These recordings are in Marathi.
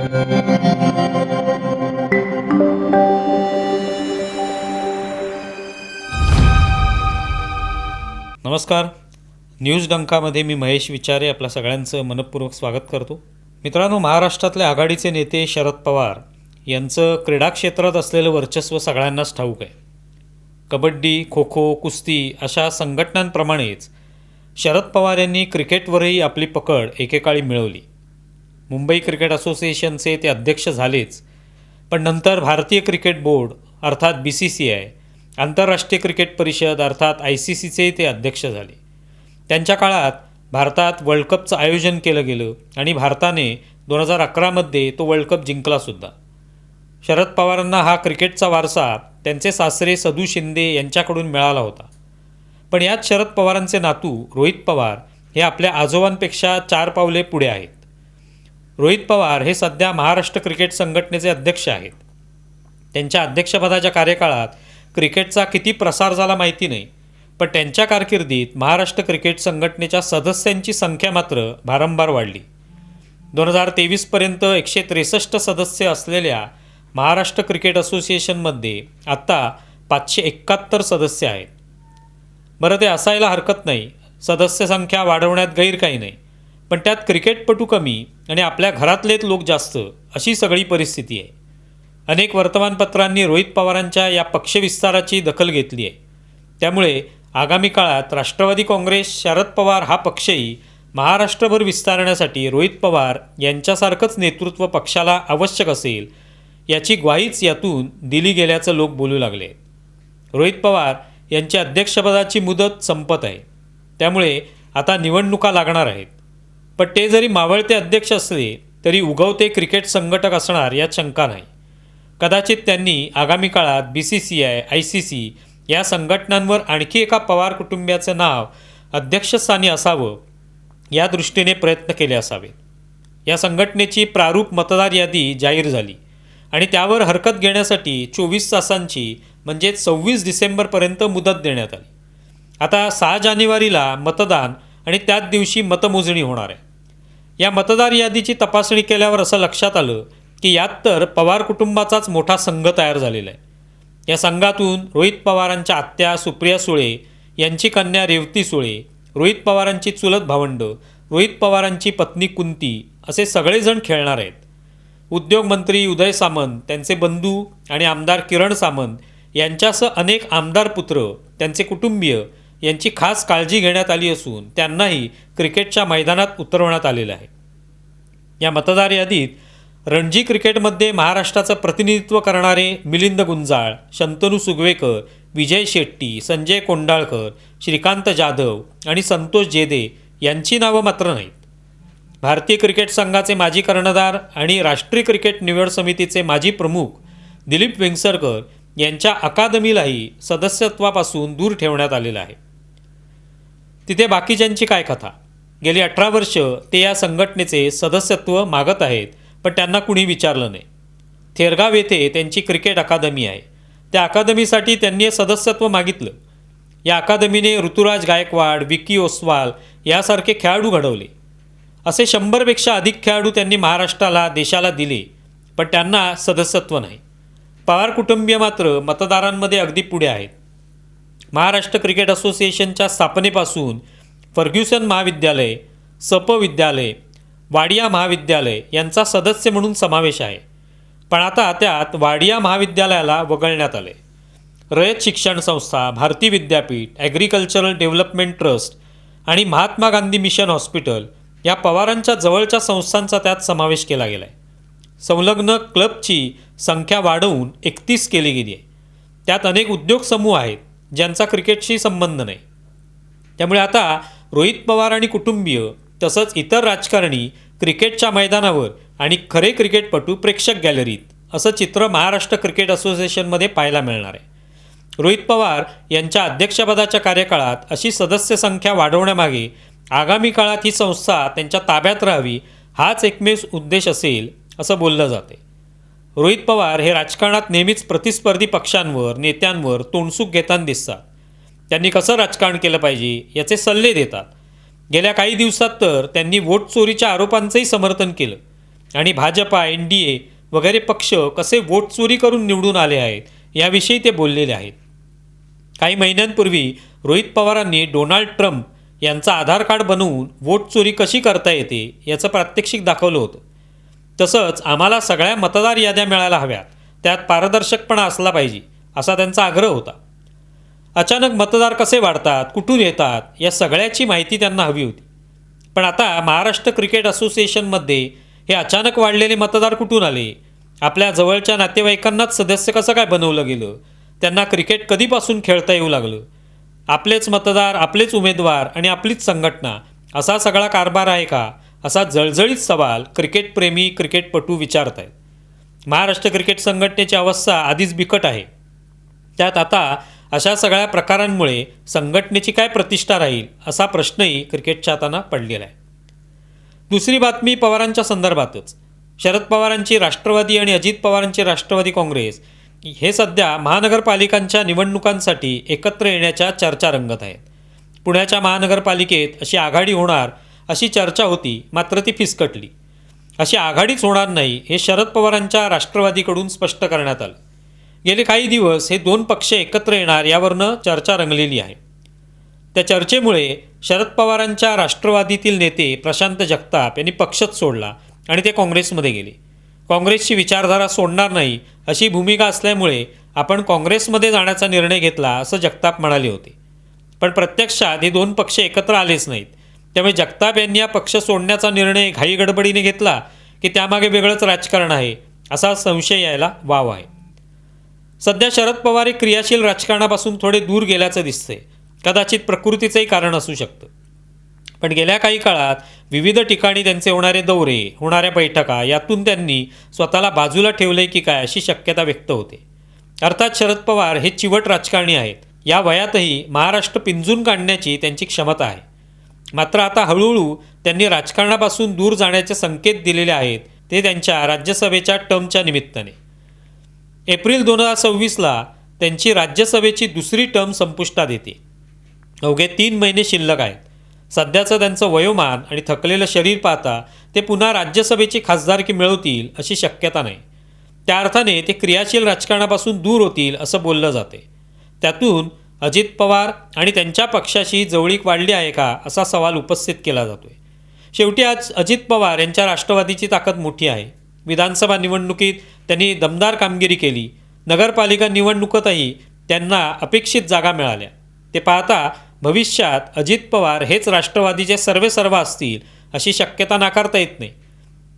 नमस्कार. न्यूज डंकामध्ये मी महेश विचारे आपल्या सगळ्यांचं मनपूर्वक स्वागत करतो. मित्रांनो महाराष्ट्रातले आघाडीचे नेते शरद पवार यांचं क्रीडा क्षेत्रात असलेलं वर्चस्व सगळ्यांनाच ठाऊक आहे. कबड्डी खो खो कुस्ती अशा संघटनांप्रमाणेच शरद पवार यांनी क्रिकेटवरही आपली पकड एकेकाळी मिळवली. मुंबई क्रिकेट असोसिएशनचे ते अध्यक्ष झालेच. पण नंतर भारतीय क्रिकेट बोर्ड अर्थात बी सी सी आय आंतरराष्ट्रीय क्रिकेट परिषद अर्थात आय सी सीचे ते अध्यक्ष झाले. त्यांच्या काळात भारतात वर्ल्ड कपचं आयोजन केलं गेलं आणि भारताने दोन हजार अकरामध्ये तो वर्ल्ड कप जिंकलासुद्धा शरद पवारांना हा क्रिकेटचा वारसा त्यांचे सासरे सदू शिंदे यांच्याकडून मिळाला होता. पण यात शरद पवारांचे नातू रोहित पवार हे आपल्या आजोबांपेक्षा चार पावले पुढे आहेत. रोहित पवार हे सध्या महाराष्ट्र क्रिकेट संघटनेचे अध्यक्ष आहेत. त्यांच्या अध्यक्षपदाच्या कार्यकाळात क्रिकेटचा किती प्रसार झाला माहिती नाही पण त्यांच्या कारकिर्दीत महाराष्ट्र क्रिकेट संघटनेच्या सदस्यांची संख्या मात्र भारंभार वाढली. दोन हजार तेवीसपर्यंत एकशे त्रेसष्ट सदस्य असलेल्या महाराष्ट्र क्रिकेट असोसिएशनमध्ये आत्ता पाचशे एकाहत्तर सदस्य आहेत. बरं ते असायला हरकत नाही. सदस्य संख्या वाढवण्यात गैर काही नाही. पण त्यात क्रिकेटपटू कमी आणि आपल्या घरातलेच लोक जास्त अशी सगळी परिस्थिती आहे. अनेक वर्तमानपत्रांनी रोहित पवारांच्या या पक्षविस्ताराची दखल घेतली आहे. त्यामुळे आगामी काळात राष्ट्रवादी काँग्रेस शरद पवार हा पक्षही महाराष्ट्रभर विस्तारण्यासाठी रोहित पवार यांच्यासारखंच नेतृत्व पक्षाला आवश्यक असेल याची ग्वाहीच यातून दिली गेल्याचं लोक बोलू लागले. रोहित पवार यांची अध्यक्षपदाची मुदत संपत आहे. त्यामुळे आता निवडणुका लागणार आहेत. पण ते जरी मावळते अध्यक्ष असले तरी उगवते क्रिकेट संघटक असणार यात शंका नाही. कदाचित त्यांनी आगामी काळात B C C I I C C या संघटनांवर आणखी एका पवार कुटुंबियाचं नाव अध्यक्षस्थानी असावं या दृष्टीने प्रयत्न केले असावेत. या संघटनेची प्रारूप मतदार यादी जाहीर झाली आणि त्यावर हरकत घेण्यासाठी चोवीस तासांची म्हणजे सव्वीस डिसेंबरपर्यंत मुदत देण्यात आली. आता सहा जानेवारीला मतदान आणि त्याच दिवशी मतमोजणी होणार आहे. या मतदार यादीची तपासणी केल्यावर असं लक्षात आलं की यात तर पवार कुटुंबाचाच मोठा संघ तयार झालेला आहे. या संघातून रोहित पवारांच्या आत्या सुप्रिया सुळे यांची कन्या रेवती सुळे रोहित पवारांची चुलत भावंड रोहित पवारांची पत्नी कुंती असे सगळेजण खेळणार आहेत. उद्योगमंत्री उदय सामंत त्यांचे बंधू आणि आमदार किरण सामंत यांच्यासह अनेक आमदार पुत्र त्यांचे कुटुंबीय यांची खास काळजी घेण्यात आली असून त्यांनाही क्रिकेटच्या मैदानात उतरवण्यात आलेलं आहे. या मतदार यादीत रणजी क्रिकेटमध्ये महाराष्ट्राचं प्रतिनिधित्व करणारे मिलिंद गुंजाळ शंतनू सुगवेकर विजय शेट्टी संजय कोंडाळकर श्रीकांत जाधव आणि संतोष जेदे यांची नावं मात्र नाहीत. भारतीय क्रिकेट संघाचे माजी कर्णधार आणि राष्ट्रीय क्रिकेट निवड समितीचे माजी प्रमुख दिलीप वेंगसरकर यांच्या अकादमीलाही सदस्यत्वापासून दूर ठेवण्यात आलेलं आहे. तिथे बाकीच्यांची काय कथा? गेली अठरा वर्ष ते या संघटनेचे सदस्यत्व मागत आहेत पण त्यांना कुणी विचारलं नाही. थेरगाव येथे त्यांची क्रिकेट अकादमी आहे. त्या अकादमीसाठी त्यांनी सदस्यत्व मागितलं. या अकादमीने ऋतुराज गायकवाड विकी ओसवाल यासारखे खेळाडू घडवले. असे शंभरपेक्षा अधिक खेळाडू त्यांनी महाराष्ट्राला देशाला दिले पण त्यांना सदस्यत्व नाही. पवार कुटुंबीय मात्र मतदारांमध्ये अगदी पुढे आहेत. महाराष्ट्र क्रिकेट असोसिएशनच्या स्थापनेपासून फर्ग्युसन महाविद्यालय सप विद्यालय वाडिया महाविद्यालय यांचा सदस्य म्हणून समावेश आहे. पण आता त्यात वाडिया महाविद्यालयाला वगळण्यात आले. रयत शिक्षण संस्था Bharati Vidyapeeth agricultural development trust आणि महात्मा गांधी मिशन हॉस्पिटल या पवारांच्या जवळच्या संस्थांचा त्यात समावेश केला गेला आहे संलग्न क्लबची संख्या वाढवून एकतीस केली गेली आहे. त्यात अनेक उद्योग समूह आहेत. ज्यांचा क्रिकेटशी संबंध नाही. त्यामुळे आता रोहित पवार आणि कुटुंबीय तसंच इतर राजकारणी क्रिकेटच्या मैदानावर आणि खरे क्रिकेटपटू प्रेक्षक गॅलरीत असं चित्र महाराष्ट्र क्रिकेट असोसिएशनमध्ये पाहायला मिळणार आहे. रोहित पवार यांच्या अध्यक्षपदाच्या कार्यकाळात अशी सदस्य संख्या वाढवण्यामागे आगामी काळात ही संस्था त्यांच्या ताब्यात राहावी हाच एकमेव उद्देश असेल असं बोललं जाते. रोहित पवार हे राजकारणात नेहमीच प्रतिस्पर्धी पक्षांवर नेत्यांवर तोंडसूक घेताना दिसतात. त्यांनी कसं राजकारण केलं पाहिजे याचे सल्ले देतात. गेल्या काही दिवसात तर त्यांनी वोट चोरीच्या आरोपांचंही समर्थन केलं. आणि भाजपा एन डी ए वगैरे पक्ष कसे वोट चोरी करून निवडून आले आहेत याविषयी ते बोललेले आहेत. काही महिन्यांपूर्वी रोहित पवारांनी डोनाल्ड ट्रम्प यांचा आधार कार्ड बनवून वोट चोरी कशी करता येते याचं प्रात्यक्षिक दाखवलं होतं. तसंच आम्हाला सगळ्या मतदार याद्या मिळायला हव्यात. त्यात पारदर्शकपणा असला पाहिजे असा त्यांचा आग्रह होता. अचानक मतदार कसे वाढतात कुठून येतात या सगळ्याची माहिती त्यांना हवी होती. पण आता महाराष्ट्र क्रिकेट असोसिएशनमध्ये हे अचानक वाढलेले मतदार कुठून आले? आपल्या जवळच्या नातेवाईकांनाच सदस्य कसं काय बनवलं गेलं? त्यांना क्रिकेट कधीपासून खेळता येऊ लागलं? आपलेच मतदार आपलेच उमेदवार आणि आपलीच संघटना असा सगळा कारभार आहे का? असा जळजळीत सवाल क्रिकेटप्रेमी क्रिकेटपटू विचारत आहेत महाराष्ट्र क्रिकेट संघटनेची अवस्था आधीच बिकट आहे. त्यात आता अशा सगळ्या प्रकारांमुळे संघटनेची काय प्रतिष्ठा राहील असा प्रश्नही क्रिकेटच्या हातांना पडलेला आहे. दुसरी बातमी पवारांच्या संदर्भातच. शरद पवारांची राष्ट्रवादी आणि अजित पवारांची राष्ट्रवादी काँग्रेस हे सध्या महानगरपालिकांच्या निवडणुकांसाठी एकत्र येण्याच्या चर्चा रंगत आहेत. पुण्याच्या महानगरपालिकेत अशी आघाडी होणार अशी चर्चा होती मात्र ती फिसकटली. अशी आघाडीच होणार नाही हे शरद पवारांच्या राष्ट्रवादीकडून स्पष्ट करण्यात आलं. गेले काही दिवस हे दोन पक्ष एकत्र येणार यावरनं चर्चा रंगलेली आहे. त्या चर्चेमुळे शरद पवारांच्या राष्ट्रवादीतील नेते प्रशांत जगताप यांनी पक्षच सोडला आणि ते काँग्रेसमध्ये गेले. काँग्रेसची विचारधारा सोडणार नाही अशी भूमिका असल्यामुळे आपण काँग्रेसमध्ये जाण्याचा निर्णय घेतला असं जगताप म्हणाले होते. पण प्रत्यक्षात हे दोन पक्ष एकत्र आलेच नाहीत. त्यामुळे जगताप यांनी हा पक्ष सोडण्याचा निर्णय घाई गडबडीने घेतला की त्यामागे वेगळंच राजकारण आहे असा संशय यायला वाव आहे. सध्या शरद पवार हे क्रियाशील राजकारणापासून थोडे दूर गेल्याचं दिसतंय. कदाचित प्रकृतीचंही कारण असू शकतं. पण गेल्या काही काळात विविध ठिकाणी त्यांचे होणारे दौरे होणाऱ्या बैठका यातून त्यांनी स्वतःला बाजूला ठेवले की काय अशी शक्यता व्यक्त होते. अर्थात शरद पवार हे चिवट राजकारणी आहेत. या वयातही महाराष्ट्र पिंजून काढण्याची त्यांची क्षमता आहे. मात्र आता हळूहळू त्यांनी राजकारणापासून दूर जाण्याचे संकेत दिलेले आहेत ते त्यांच्या राज्यसभेच्या टर्मच्या निमित्ताने. एप्रिल दोन हजार सव्वीसला त्यांची राज्यसभेची दुसरी टर्म संपुष्टात येते. अवघे तीन महिने शिल्लक आहेत. सध्याचं त्यांचं वयोमान आणि थकलेलं शरीर पाहता ते पुन्हा राज्यसभेची खासदारकी मिळवतील अशी शक्यता नाही. त्या अर्थाने ते क्रियाशील राजकारणापासून दूर होतील असं बोललं जाते. त्यातून अजित पवार आणि त्यांच्या पक्षाशी जवळीक वाढली आहे का असा सवाल उपस्थित केला जातोय. शेवटी आज अजित पवार यांच्या राष्ट्रवादीची ताकद मोठी आहे. विधानसभा निवडणुकीत त्यांनी दमदार कामगिरी केली. नगरपालिका निवडणुकीतही त्यांना अपेक्षित जागा मिळाल्या. ते पाहता भविष्यात अजित पवार हेच राष्ट्रवादीचे सर्वेसर्वा असतील अशी शक्यता नाकारता येत नाही.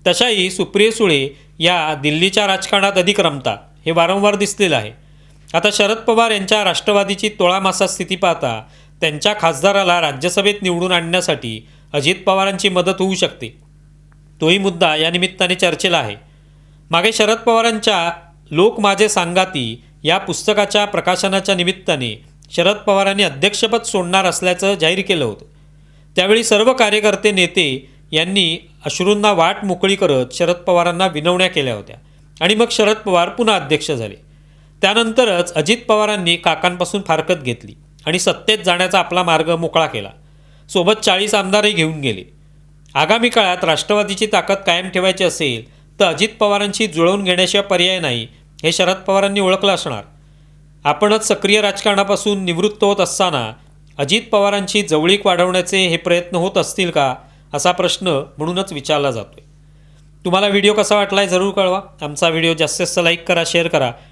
तशाही सुप्रिय सुळे या दिल्लीच्या राजकारणात अधिक रमतात हे वारंवार दिसलेलं आहे. आता शरद पवार यांच्या राष्ट्रवादीची तोळामासा स्थिती पाहता त्यांच्या खासदाराला राज्यसभेत निवडून आणण्यासाठी अजित पवारांची मदत होऊ शकते. तोही मुद्दा या निमित्ताने चर्चेला आहे. मागे शरद पवारांच्या लोक माझे सांगाती या पुस्तकाच्या प्रकाशनाच्या निमित्ताने शरद पवारांनी अध्यक्षपद सोडणार असल्याचं जाहीर केलं होतं. त्यावेळी सर्व कार्यकर्ते नेते यांनी अश्रूंना वाट मोकळी करत शरद पवारांना विनवण्या केल्या होत्या आणि मग शरद पवार पुन्हा अध्यक्ष झाले. त्यानंतरच अजित पवारांनी काकांपासून फारकत घेतली आणि सत्तेत जाण्याचा आपला मार्ग मोकळा केला. सोबत चाळीस आमदारही घेऊन गेले. आगामी काळात राष्ट्रवादीची ताकद कायम ठेवायची असेल तर अजित पवारांशी जुळवून घेण्याशिवाय पर्याय नाही हे शरद पवारांनी ओळखलं असणार. आपणच सक्रिय राजकारणापासून निवृत्त होत असताना अजित पवारांची जवळीक वाढवण्याचे हे प्रयत्न होत असतील का असा प्रश्न म्हणूनच विचारला जातो आहे तुम्हाला व्हिडिओ कसा वाटला आहे जरूर कळवा. आमचा व्हिडिओ जास्तीत जास्त लाईक करा शेअर करा.